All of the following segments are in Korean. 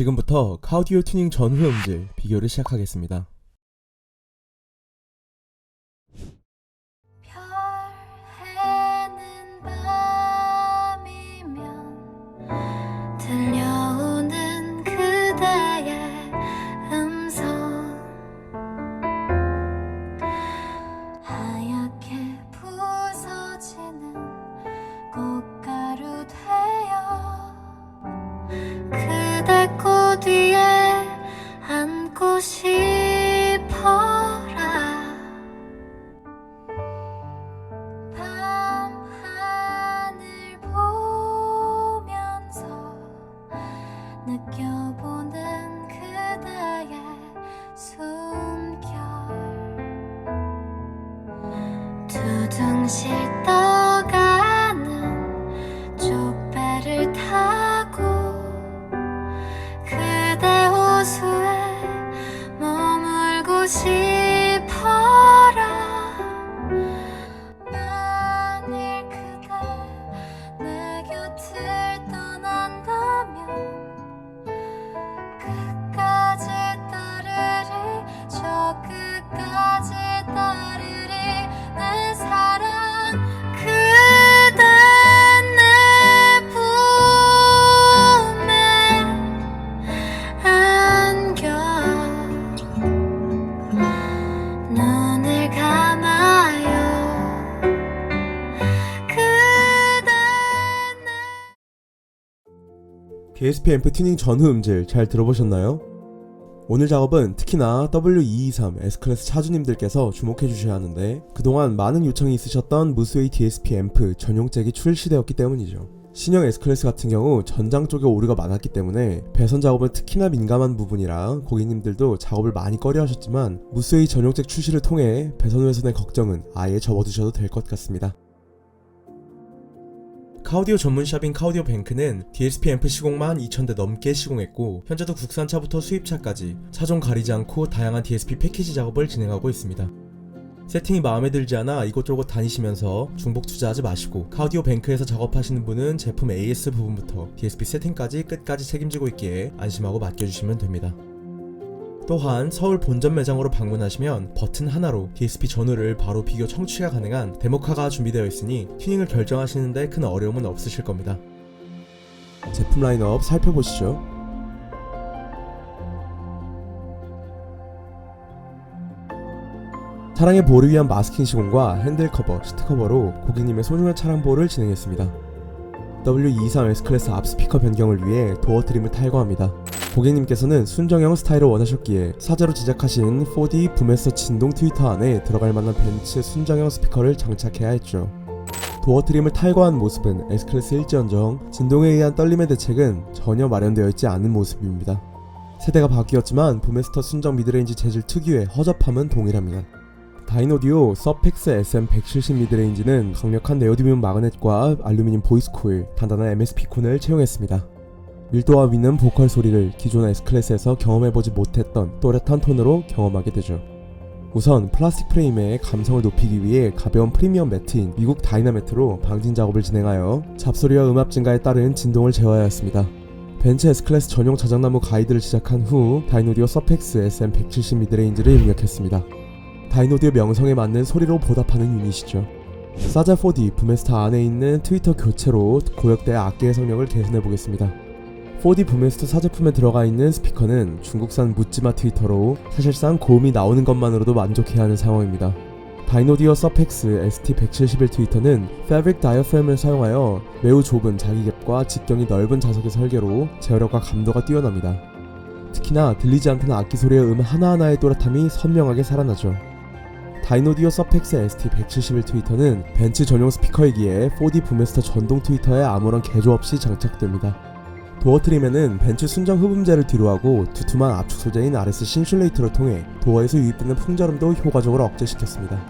지금부터 카우디오 튜닝 전후 음질 비교를 시작하겠습니다. 별 위에 앉고 싶어라. 밤하늘 보면서 느껴보는 그대의 숨결. 두둥실 떠 心。DSP 앰프 튜닝 전후 음질 잘 들어보셨나요? 오늘 작업은 특히나 W223 S클래스 차주님들께서 주목해 주셔야 하는데 그동안 많은 요청이 있으셨던 무스웨이 DSP 앰프 전용 잭이 출시되었기 때문이죠. 신형 S클래스 같은 경우 전장 쪽에 오류가 많았기 때문에 배선 작업은 특히나 민감한 부분이라 고객님들도 작업을 많이 꺼려 하셨지만 무스웨이 전용 잭 출시를 통해 배선 훼손의 걱정은 아예 접어두셔도 될 것 같습니다. 카우디오 전문 샵인 카우디오 뱅크는 DSP 앰프 시공만 2,000대 넘게 시공했고 현재도 국산차부터 수입차까지 차종 가리지 않고 다양한 DSP 패키지 작업을 진행하고 있습니다. 세팅이 마음에 들지 않아 이곳저곳 다니시면서 중복 투자하지 마시고 카우디오 뱅크에서 작업하시는 분은 제품 AS 부분부터 DSP 세팅까지 끝까지 책임지고 있기에 안심하고 맡겨주시면 됩니다. 또한 서울 본점 매장으로 방문하시면 버튼 하나로 DSP 전후를 바로 비교 청취가 가능한 데모카가 준비되어 있으니 튜닝을 결정하시는데 큰 어려움은 없으실 겁니다. 제품 라인업 살펴보시죠. 차량의 보를 위한 마스킹 시공과 핸들 커버, 시트 커버로 고객님의 소중한 차량 보호를 진행했습니다. W23 S클래스 앞 스피커 변경을 위해 도어 트림을 탈거합니다. 고객님께서는 순정형 스타일을 원하셨기에 사제로 제작하신 4D 부메서 진동 트위터 안에 들어갈 만한 벤츠 순정형 스피커를 장착해야 했죠. 도어 트림을 탈거한 모습은 S클래스 일지언정 진동에 의한 떨림의 대책은 전혀 마련되어 있지 않은 모습입니다. 세대가 바뀌었지만 부메스터 순정 미드레인지 재질 특유의 허접함은 동일합니다. 다이노디오 서펙스 SM170 미드레인지는 강력한 네오디뮴 마그넷과 알루미늄 보이스 코일, 단단한 MSP 콘을 채용했습니다. 밀도와 위는 보컬 소리를 기존 S클래스에서 경험해보지 못했던 또렷한 톤으로 경험하게 되죠. 우선 플라스틱 프레임의 감성을 높이기 위해 가벼운 프리미엄 매트인 미국 다이나매트로 방진 작업을 진행하여 잡소리와 음압 증가에 따른 진동을 제어하였습니다. 벤츠 S클래스 전용 자작나무 가이드를 제작한 후 다이노디오 서펙스 SM170 미드레인지를 입력했습니다. 다이노디오 명성에 맞는 소리로 보답하는 유닛이죠. 사자 4D 부메스터 안에 있는 트위터 교체로 고역대의 악기의 성력을 개선해 보겠습니다. 4D 부메스터 사제품에 들어가 있는 스피커는 중국산 묻지마 트위터로 사실상 고음이 나오는 것만으로도 만족해야 하는 상황입니다. 다이노디어 서펙스 ST171 트위터는 패브릭 다이어프램을 사용하여 매우 좁은 자기갭과 직경이 넓은 자석의 설계로 제어력과 감도가 뛰어납니다. 특히나 들리지 않던 악기 소리의 음 하나하나의 또렷함이 선명하게 살아나죠. 다이노디오 서펙스 ST171 트위터는 벤츠 전용 스피커이기에 4D 부메스터 전동 트위터에 아무런 개조 없이 장착됩니다. 도어 트림에는 벤츠 순정 흡음재를 뒤로하고 두툼한 압축 소재인 RS 신슐레이트를 통해 도어에서 유입되는 풍절음도 효과적으로 억제시켰습니다.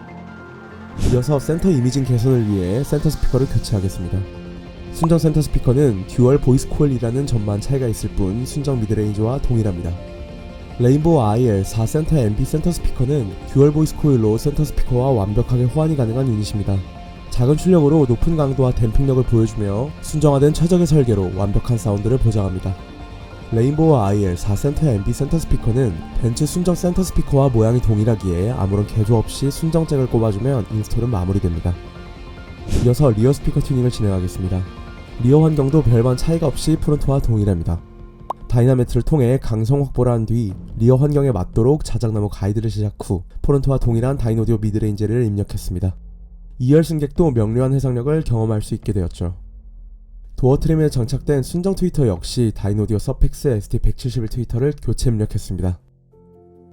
이어서 센터 이미징 개선을 위해 센터 스피커를 교체하겠습니다. 순정 센터 스피커는 듀얼 보이스 코일이라는 점만 차이가 있을 뿐 순정 미드레인지와 동일합니다. 레인보우 IL 4 센터 MP 센터 스피커는 듀얼 보이스 코일로 센터 스피커와 완벽하게 호환이 가능한 유닛입니다. 작은 출력으로 높은 강도와 댐핑력을 보여주며 순정화된 최적의 설계로 완벽한 사운드를 보장합니다. 레인보우 IL 4센터 MB 센터 스피커는 벤츠 순정 센터 스피커와 모양이 동일하기에 아무런 개조 없이 순정 잭을 꼽아주면 인스톨은 마무리됩니다. 이어서 리어 스피커 튜닝을 진행하겠습니다. 리어 환경도 별반 차이가 없이 프론트와 동일합니다. 다이나메트를 통해 강성 확보를 한 뒤 리어 환경에 맞도록 자작나무 가이드를 제작 후 프론트와 동일한 다이노디오 미드레인지를 입력했습니다. 2열 승객도 명료한 해상력을 경험할 수 있게 되었죠. 도어 트림에 장착된 순정 트위터 역시 다이노디오 서펙스 ST171 트위터를 교체 입력했습니다.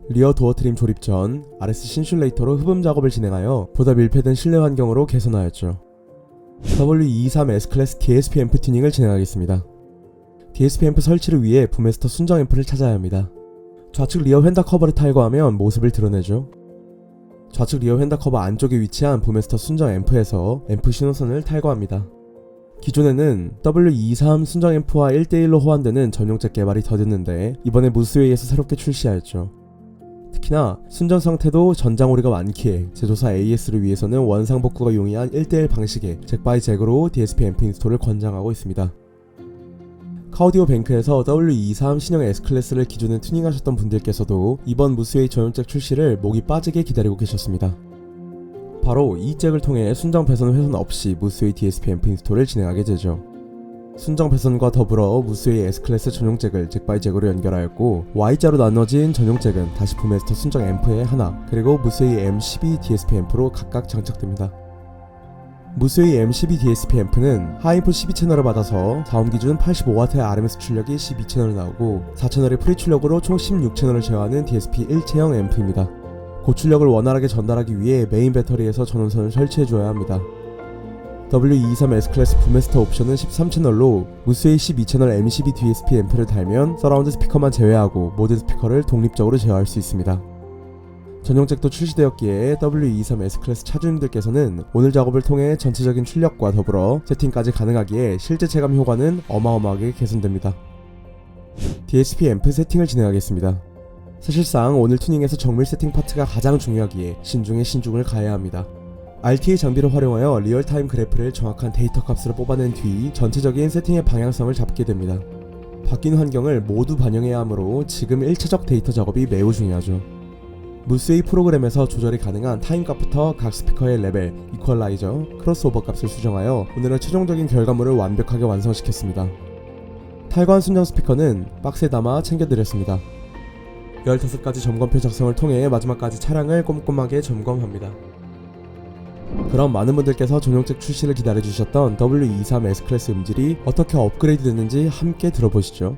리어 도어 트림 조립 전 RS 신슐레이터로 흡음 작업을 진행하여 보다 밀폐된 실내 환경으로 개선하였죠. W23 S클래스 DSP 앰프 튜닝을 진행하겠습니다. DSP 앰프 설치를 위해 부메스터 순정 앰프를 찾아야 합니다. 좌측 리어 휀다 커버를 탈거하면 모습을 드러내죠. 좌측 리어 휀다 커버 안쪽에 위치한 부메스터 순정 앰프에서 앰프 신호선을 탈거합니다. 기존에는 W23 순정 앰프와 1대1로 호환되는 전용잭 개발이 더뎠는데 이번에 무스웨이에서 새롭게 출시하였죠. 특히나 순정 상태도 전장 오리가 많기에 제조사 AS를 위해서는 원상 복구가 용이한 1대1 방식의 잭바이 잭으로 DSP 앰프 인스톨을 권장하고 있습니다. 카우디오 뱅크에서 W23 신형 S클래스를 기존에 튜닝하셨던 분들께서도 이번 무스웨이 전용잭 출시를 목이 빠지게 기다리고 계셨습니다. 바로 이 잭을 통해 순정 배선 훼손 없이 무스웨이 DSP 앰프 인스톨을 진행하게 되죠. 순정 배선과 더불어 무스웨이 S클래스 전용 잭을 잭바이 잭으로 연결하였고 Y자로 나눠진 전용 잭은 다시 부메스터 순정 앰프의 하나 그리고 무스웨이 M12 DSP 앰프로 각각 장착됩니다. 무스웨이 M12 DSP 앰프는 하이인풋 12채널을 받아서 자음 기준 85W의 RMS 출력이 12채널 나오고 4채널의 프리 출력으로 총 16채널을 제어하는 DSP 1체형 앰프입니다. 고출력을 원활하게 전달하기 위해 메인 배터리에서 전원선을 설치해줘야 합니다. W23 S클래스 부메스터 옵션은 13채널로 무스웨이 12채널 M12 DSP 앰프를 달면 서라운드 스피커만 제외하고 모든 스피커를 독립적으로 제어할 수 있습니다. 전용잭도 출시되었기에 W23 S클래스 차주님들께서는 오늘 작업을 통해 전체적인 출력과 더불어 세팅까지 가능하기에 실제 체감 효과는 어마어마하게 개선됩니다. DSP 앰프 세팅을 진행하겠습니다. 사실상 오늘 튜닝에서 정밀 세팅 파트가 가장 중요하기에 신중에 신중을 가해야 합니다. RTA 장비를 활용하여 리얼타임 그래프를 정확한 데이터 값으로 뽑아낸 뒤 전체적인 세팅의 방향성을 잡게 됩니다. 바뀐 환경을 모두 반영해야 하므로 지금 1차적 데이터 작업이 매우 중요하죠. 무스웨이 프로그램에서 조절이 가능한 타임 값부터 각 스피커의 레벨, 이퀄라이저, 크로스오버 값을 수정하여 오늘은 최종적인 결과물을 완벽하게 완성시켰습니다. 탈거한 순정 스피커는 박스에 담아 챙겨드렸습니다. 15가지 점검표 작성을 통해 마지막까지 차량을 꼼꼼하게 점검합니다. 그럼 많은 분들께서 전용책 출시를 기다려주셨던 W23 S클래스 음질이 어떻게 업그레이드 됐는지 함께 들어보시죠.